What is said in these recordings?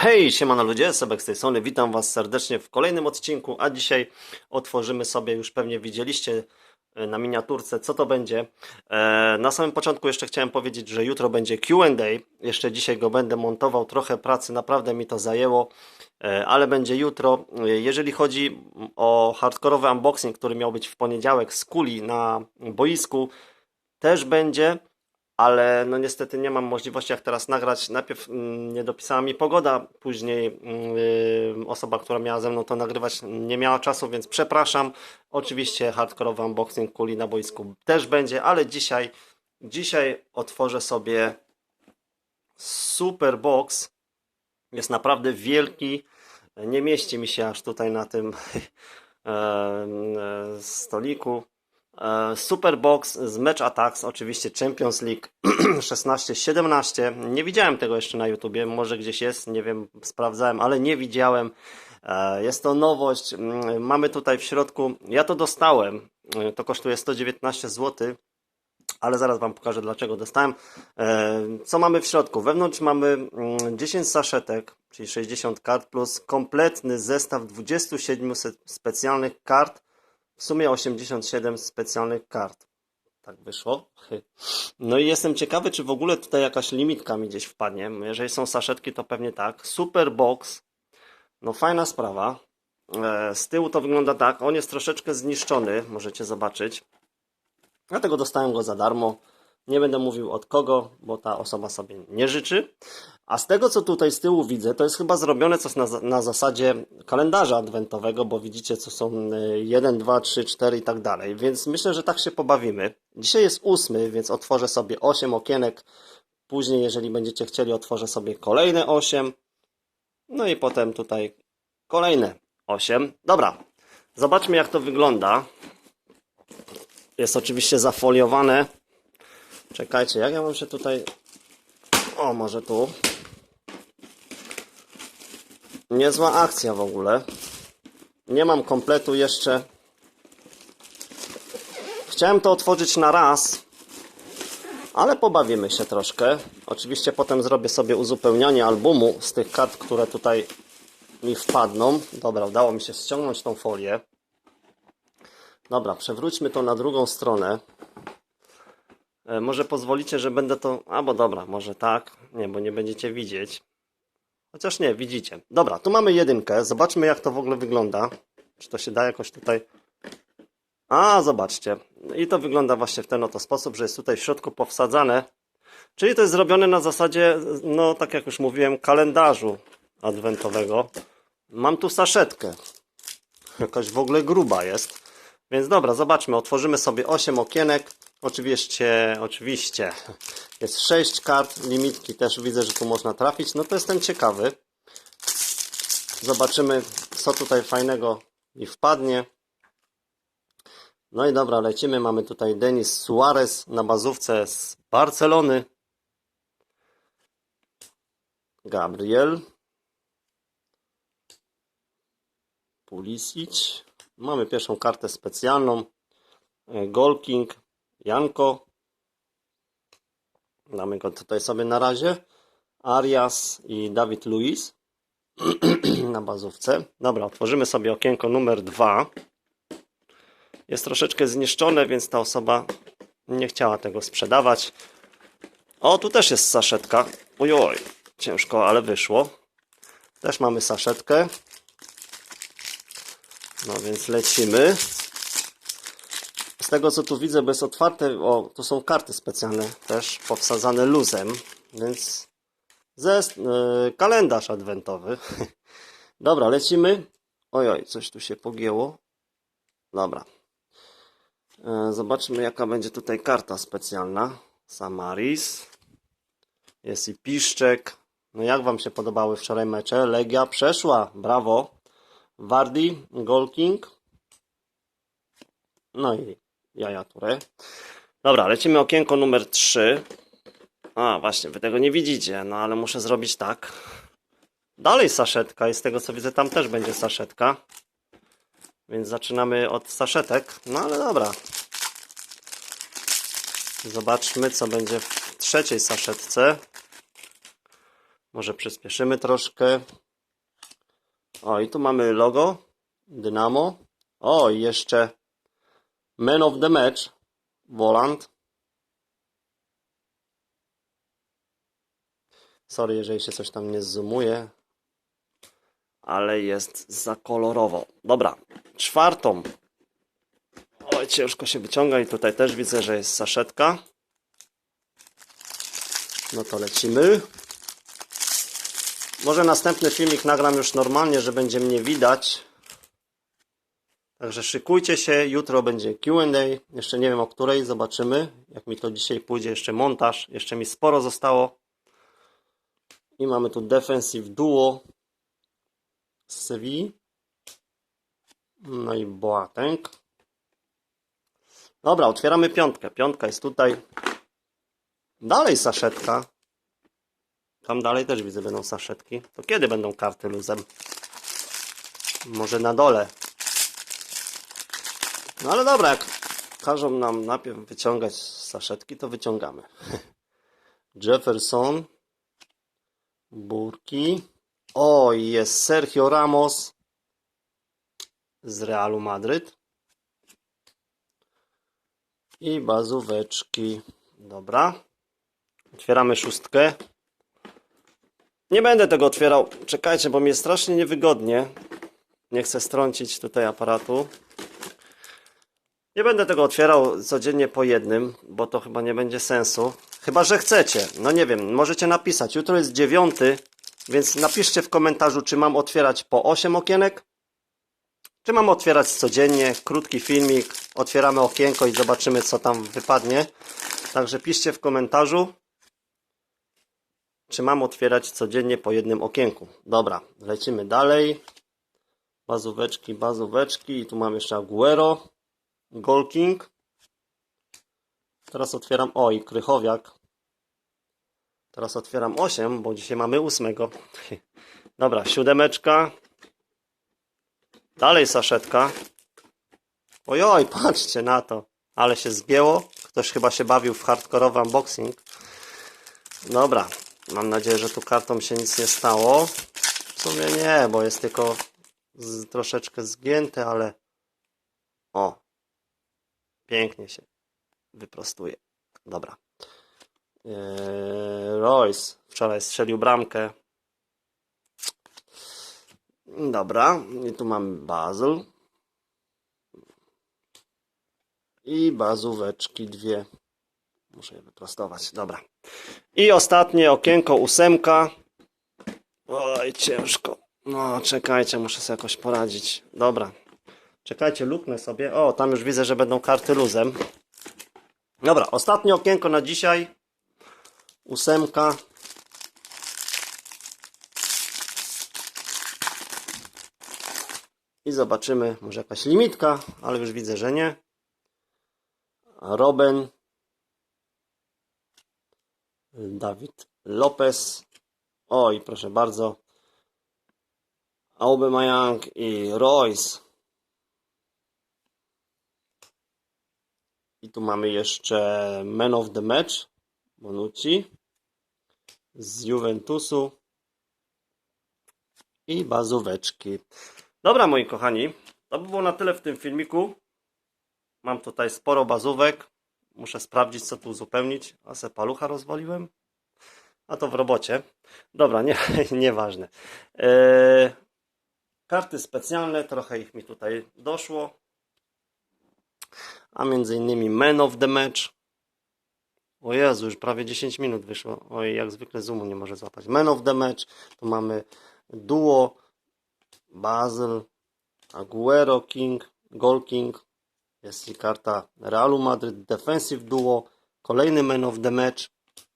Hej, siemano ludzie, Sebek z tej strony, witam was serdecznie w kolejnym odcinku, a dzisiaj otworzymy sobie, już pewnie widzieliście e, na miniaturce, co to będzie. E, Na samym początku jeszcze chciałem powiedzieć, że jutro będzie Q&A, jeszcze dzisiaj go będę montował, trochę pracy naprawdę mi to zajęło, e, ale będzie jutro. Jeżeli chodzi o hardkorowy unboxing, który miał być w poniedziałek z kuli na boisku, też będzie ale no niestety nie mam możliwości jak teraz nagrać. Najpierw mm, nie dopisała mi pogoda, później mm, osoba, która miała ze mną to nagrywać nie miała czasu, więc przepraszam. Oczywiście hardkorowy unboxing kuli na boisku też będzie, ale dzisiaj dzisiaj otworzę sobie super box. Jest naprawdę wielki. Nie mieści mi się aż tutaj na tym e, e, stoliku. E, Superbox z Match Attacks, oczywiście Champions League 16-17. Nie widziałem tego jeszcze na YouTubie, może gdzieś jest, nie wiem, sprawdzałem, ale nie widziałem. E, Jest to nowość. Mm, Mamy tutaj w środku, ja to dostałem, e, to kosztuje 119 zł. Ale zaraz Wam pokażę, dlaczego dostałem. Co mamy w środku? Wewnątrz mamy mm, 10 saszetek, czyli 60 kart, plus kompletny zestaw 27 se- specjalnych kart w sumie 87 specjalnych kart. Tak wyszło. No i jestem ciekawy, czy w ogóle tutaj jakaś limitka mi gdzieś wpadnie. Jeżeli są saszetki, to pewnie tak. Super box. No fajna sprawa. E, Z tyłu to wygląda tak. On jest troszeczkę zniszczony, możecie zobaczyć. Dlatego dostałem go za darmo. Nie będę mówił od kogo, bo ta osoba sobie nie życzy. A z tego, co tutaj z tyłu widzę, to jest chyba zrobione coś na, na zasadzie kalendarza adwentowego, bo widzicie, co są y, 1, 2, 3, 4 i tak dalej. Więc myślę, że tak się pobawimy. Dzisiaj jest ósmy, więc otworzę sobie 8 okienek. Później, jeżeli będziecie chcieli, otworzę sobie kolejne 8. No i potem tutaj kolejne 8. Dobra, zobaczmy, jak to wygląda. Jest oczywiście zafoliowane. Czekajcie, jak ja mam się tutaj. O, może tu. Niezła akcja w ogóle. Nie mam kompletu jeszcze. Chciałem to otworzyć na raz, ale pobawimy się troszkę. Oczywiście potem zrobię sobie uzupełnianie albumu z tych kart, które tutaj mi wpadną. Dobra, udało mi się ściągnąć tą folię. Dobra, przewróćmy to na drugą stronę. E, Może pozwolicie, że będę to. Albo dobra, może tak. Nie, bo nie będziecie widzieć. Chociaż nie, widzicie. Dobra, tu mamy jedynkę. Zobaczmy, jak to w ogóle wygląda. Czy to się da jakoś tutaj. A, zobaczcie. I to wygląda właśnie w ten oto sposób, że jest tutaj w środku powsadzane. Czyli to jest zrobione na zasadzie, no tak jak już mówiłem, kalendarzu adwentowego. Mam tu saszetkę. Jakaś w ogóle gruba jest. Więc dobra, zobaczmy. Otworzymy sobie 8 okienek. Oczywiście, oczywiście. Jest 6 kart, limitki też widzę, że tu można trafić. No to jestem ciekawy. Zobaczymy, co tutaj fajnego mi wpadnie. No i dobra, lecimy. Mamy tutaj Denis Suarez na bazówce z Barcelony. Gabriel. Pulisic. Mamy pierwszą kartę specjalną. E, Goal King. Janko. Damy go tutaj sobie na razie. Arias i Dawid Luiz na bazówce. Dobra, otworzymy sobie okienko numer dwa. Jest troszeczkę zniszczone, więc ta osoba nie chciała tego sprzedawać. O, tu też jest saszetka. Ojoj, ciężko, ale wyszło. Też mamy saszetkę. No więc lecimy. Z tego co tu widzę, bo jest otwarte, o, tu są karty specjalne też powsadzane luzem, więc zest, yy, kalendarz adwentowy. Dobra, lecimy. Ojoj, coś tu się pogięło. Dobra. E, Zobaczmy, jaka będzie tutaj karta specjalna. Samaris. Jest i Piszczek. No jak Wam się podobały wczoraj mecze? Legia przeszła. Brawo. Wardy, Goal King. No i Jaja Ture. Dobra, lecimy okienko numer 3. A, właśnie, Wy tego nie widzicie, no ale muszę zrobić tak. Dalej saszetka i z tego co widzę tam też będzie saszetka. Więc zaczynamy od saszetek. No ale dobra. Zobaczmy co będzie w trzeciej saszetce. Może przyspieszymy troszkę. O, i tu mamy logo Dynamo. O, i jeszcze Man of the Match Volant. Sorry, jeżeli się coś tam nie zoomuje, ale jest za kolorowo. Dobra, czwartą. Oj, ciężko się wyciąga i tutaj też widzę, że jest saszetka. No to lecimy. Może następny filmik nagram już normalnie, że będzie mnie widać. Także szykujcie się, jutro będzie Q&A. Jeszcze nie wiem o której, zobaczymy. Jak mi to dzisiaj pójdzie, jeszcze montaż. Jeszcze mi sporo zostało. I mamy tu Defensive Duo z Sevilla. No i Boateng. Dobra, otwieramy piątkę. Piątka jest tutaj. Dalej saszetka. Tam dalej też widzę będą saszetki. To kiedy będą karty luzem? Może na dole. No ale dobra, jak każą nam najpierw wyciągać saszetki, to wyciągamy. Jefferson. Burki. O, jest Sergio Ramos z Realu Madryt. I bazóweczki. Dobra. Otwieramy szóstkę. Nie będę tego otwierał. Czekajcie, bo mi jest strasznie niewygodnie. Nie chcę strącić tutaj aparatu. Nie będę tego otwierał codziennie po jednym, bo to chyba nie będzie sensu. Chyba, że chcecie. No nie wiem, możecie napisać. Jutro jest dziewiąty, więc napiszcie w komentarzu, czy mam otwierać po 8 okienek, czy mam otwierać codziennie. Krótki filmik. Otwieramy okienko i zobaczymy, co tam wypadnie. Także piszcie w komentarzu, czy mam otwierać codziennie po jednym okienku. Dobra, lecimy dalej. Bazóweczki, bazóweczki. I tu mam jeszcze Aguero. Goal King. Teraz otwieram, o i Krychowiak. Teraz otwieram 8, bo dzisiaj mamy 8. Dobra, siódemeczka. Dalej saszetka. Ojoj, patrzcie na to. Ale się zgięło. Ktoś chyba się bawił w hardkorowy unboxing. Dobra, mam nadzieję, że tu kartą się nic nie stało. W sumie nie, bo jest tylko z, troszeczkę zgięte, ale o, pięknie się wyprostuje. Dobra. Eee, Royce wczoraj strzelił bramkę. Dobra, i tu mamy Bazel. I bazóweczki dwie. Muszę je wyprostować. Dobra. I ostatnie okienko, ósemka. Oj, ciężko. No, czekajcie, muszę sobie jakoś poradzić. Dobra. Czekajcie, luknę sobie. O, tam już widzę, że będą karty luzem. Dobra, ostatnie okienko na dzisiaj. Ósemka. I zobaczymy, może jakaś limitka, ale już widzę, że nie. Robin. Dawid Lopez. Oj, proszę bardzo. Aubameyang i Royce. I tu mamy jeszcze Man of the Match. Bonucci. Z Juventusu. I bazóweczki. Dobra, moi kochani. To by było na tyle w tym filmiku. Mam tutaj sporo bazówek. Muszę sprawdzić, co tu uzupełnić. A se palucha rozwaliłem? A to w robocie. Dobra, nie, nieważne. Eee, karty specjalne, trochę ich mi tutaj doszło. A między innymi Man of the Match. O Jezu, już prawie 10 minut wyszło. Oj, jak zwykle zoomu nie może złapać. Man of the Match. Tu mamy duo Basel, Aguero King, Goal King. Jest i karta Realu Madryt, Defensive Duo, kolejny Man of the Match,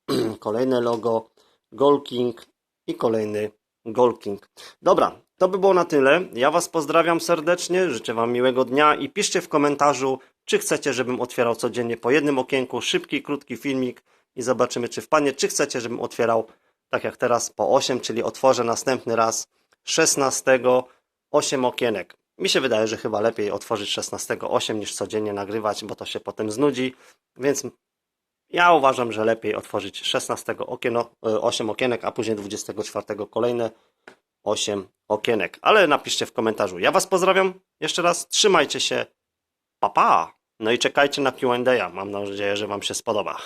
kolejne logo, Goal King i kolejny Goal King. Dobra, to by było na tyle. Ja Was pozdrawiam serdecznie, życzę Wam miłego dnia i piszcie w komentarzu, czy chcecie, żebym otwierał codziennie po jednym okienku, szybki, krótki filmik i zobaczymy, czy wpadnie, czy chcecie, żebym otwierał tak jak teraz po 8, czyli otworzę następny raz 16 8 okienek. Mi się wydaje, że chyba lepiej otworzyć 16 8 niż codziennie nagrywać, bo to się potem znudzi, więc Ja uważam, że lepiej otworzyć 16 okieno, 8 okienek, a później 24 kolejne 8 okienek. Ale napiszcie w komentarzu. Ja Was pozdrawiam jeszcze raz. Trzymajcie się. Pa, pa. No i czekajcie na Q&A. Mam nadzieję, że Wam się spodoba.